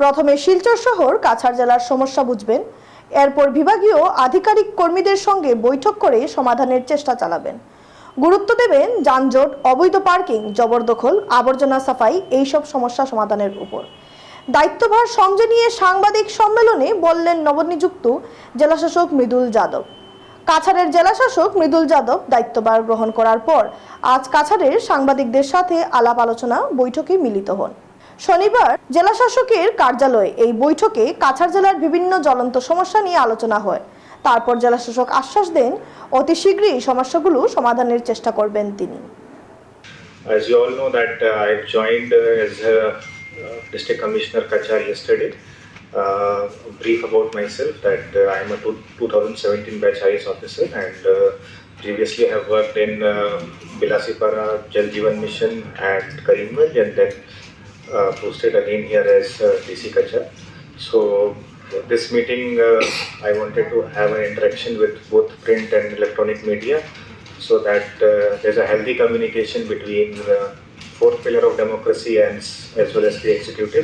প্রথমে শিলচর শহর, কাছাড় জেলার সমস্যা বুঝবেন। এরপর বিভাগীয় আধিকারিক কর্মীদের সঙ্গে বৈঠক করে সমাধানের চেষ্টা চালাবেন। গুরুত্ব দেবেন যানজট, অবৈধ পার্কিং, জবরদখল, আবর্জনা সাফাই, এইসব সমস্যা সমাধানের উপর। দায়িত্বভার সঙ্গে নিয়ে সাংবাদিক সম্মেলনে বললেন নবনিযুক্ত জেলাশাসক মৃদুল যাদব। কাছাড়ের জেলাশাসক মৃদুল যাদব দায়িত্বভার গ্রহণ করার পর আজ কাছাড়ের সাংবাদিকদের সাথে আলাপ আলোচনা, বৈঠকে মিলিত হন। শনিবার জেলাশাসকের কার্যালয়ে এই বৈঠকে কাছাড় জেলার বিভিন্ন জ্বলন্ত সমস্যা নিয়ে আলোচনা হয় তারপর জেলাশাসক আশ্বাস দেন অতি শীঘ্রই সমস্যাগুলো সমাধানের চেষ্টা করবেন তিনি As you all know that uh, I've joined uh, as a uh, district commissioner Kachar yesterday. Uh, brief about myself that uh, I am a two, 2017 batch IS officer and uh, previously I have worked in uh, Bilasipara Jal Jeevan Mission at Karimganj and then uh, posted again here as uh, DC Kachar. So this meeting uh, I wanted to have an interaction with both print and electronic media so that uh, there's a healthy communication between the fourth pillar of democracy and as well as the executive